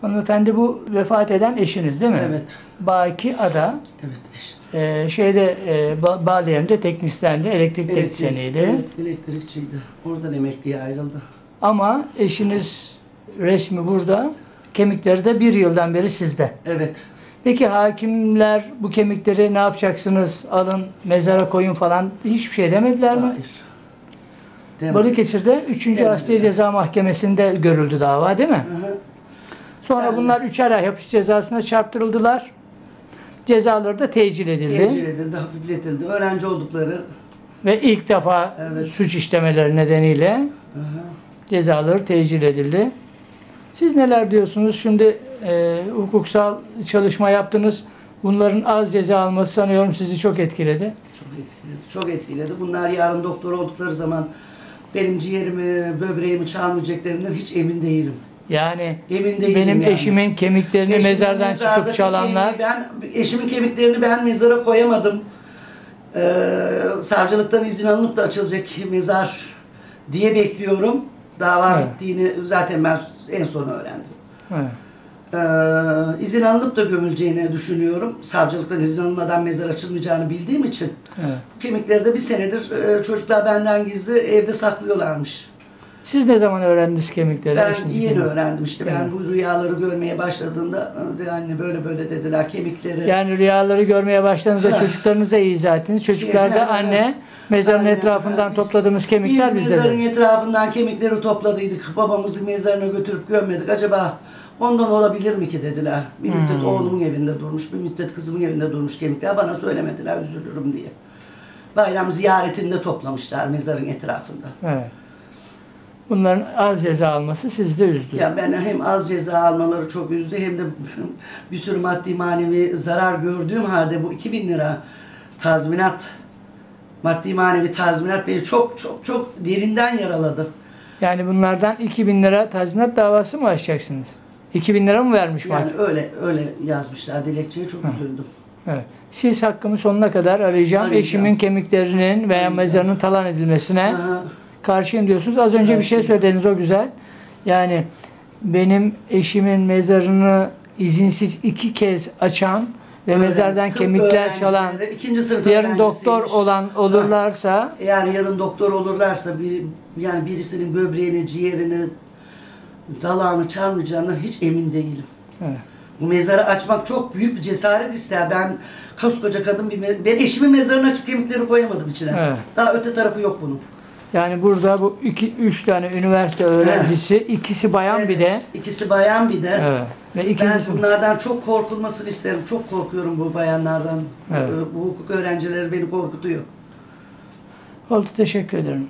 Hanımefendi bu vefat eden eşiniz değil mi? Evet. Baki Ada Evet. eş- e, şeyde e, ba- Bağlayan'da teknisyendi, elektrik teknisyeniydi. Evet, elektrikçiydi. Oradan emekliye ayrıldı. Ama eşiniz resmi burada, kemikleri de bir yıldan beri sizde. Evet. Peki hakimler bu kemikleri ne yapacaksınız? Alın mezara koyun falan hiçbir şey demediler mi? Hayır. Balıkesir'de 3. Demediler. Asliye Ceza Mahkemesi'nde görüldü dava değil mi? Hı hı. Sonra bunlar 3'er ay hapis cezasına çarptırıldılar. Cezaları da tecil edildi. Tecil edildi, hafifletildi. Öğrenci oldukları Ve ilk defa Evet. suç işlemeleri nedeniyle hı, cezaları tecil edildi. Siz neler diyorsunuz? Şimdi e, hukuksal çalışma yaptınız. Bunların az ceza alması sanıyorum sizi çok etkiledi. çok etkiledi. Çok etkiledi. Bunlar yarın doktor oldukları zaman benim ciğerimi, böbreğimi çalmayacaklarından hiç emin değilim. Yani Emin değilim benim yani. eşimin kemiklerini Eşimin mezardan çıkıp çalanlar Ben eşimin kemiklerini ben mezara koyamadım. Ee, savcılıktan izin alınıp da açılacak mezar diye bekliyorum. Dava Evet. bittiğini zaten ben en son öğrendim. Evet. Ee, izin alınıp da gömüleceğini düşünüyorum. Savcılıktan izin alınmadan mezar açılmayacağını bildiğim için. Evet. Bu kemikleri de bir senedir e, çocuklar benden gizli evde saklıyorlarmış. Siz ne zaman öğrendiniz kemikleri? Ben eşinizin yeni kemikleri? öğrendim işte. Ben Evet. bu rüyaları görmeye başladığımda anne böyle böyle dediler kemikleri. Yani rüyaları görmeye başladığınızda çocuklarınıza izah ettiniz. Çocuklar da anne mezarın Aynen. etrafından Biz- topladığımız kemikler Biz bizde. mezarın de. etrafından kemikleri topladıydık. Babamızın mezarına götürüp gömmedik. Acaba ondan olabilir mi ki dediler. Bir müddet Hmm. oğlumun evinde durmuş, bir müddet kızımın evinde durmuş kemikler. Bana söylemediler üzülürüm diye. Bayram ziyaretinde toplamışlar mezarın etrafında. Evet. Bunların az ceza alması sizi de üzdü. Ya ben hem az ceza almaları çok üzdü hem de bir sürü maddi manevi zarar gördüğüm halde bu 2000 lira tazminat maddi manevi tazminat beni çok çok çok derinden yaraladı. Yani bunlardan 2000 lira tazminat davası mı açacaksınız? 2000 lira mı vermiş Yani mahkeme? öyle öyle yazmışlar dilekçeye çok üzüldüm. Evet. Siz hakkımı sonuna kadar arayacağım. Arayacağım. Eşimin kemiklerinin veya Arayacağım. mezarının talan edilmesine Aha, karşıyım diyorsunuz. Az önce bir şey söylediniz o güzel. Yani benim eşimin mezarını izinsiz iki kez açan ve öğren- mezardan kemikler çalan, öğrencileri, ikinci sınıf yarın doktor olan olurlarsa Eğer yarın doktor olurlarsa bir yani birisinin böbreğini, ciğerini, dalağını çalmayacağından hiç emin değilim. Evet. Bu mezarı açmak çok büyük bir cesaret ister. Ben koskoca kadın bir ben eşimin mezarını açıp kemikleri koyamadım içine. Evet. Daha öte tarafı yok bunun. Yani burada bu iki üç tane üniversite öğrencisi, ikisi bayan bir de İkisi bayan bir de. evet. ve Ben ikincisi bunlardan çok korkulmasını isterim. Çok korkuyorum bu bayanlardan. Evet. Bu hukuk öğrencileri beni korkutuyor. oldu teşekkür ederim.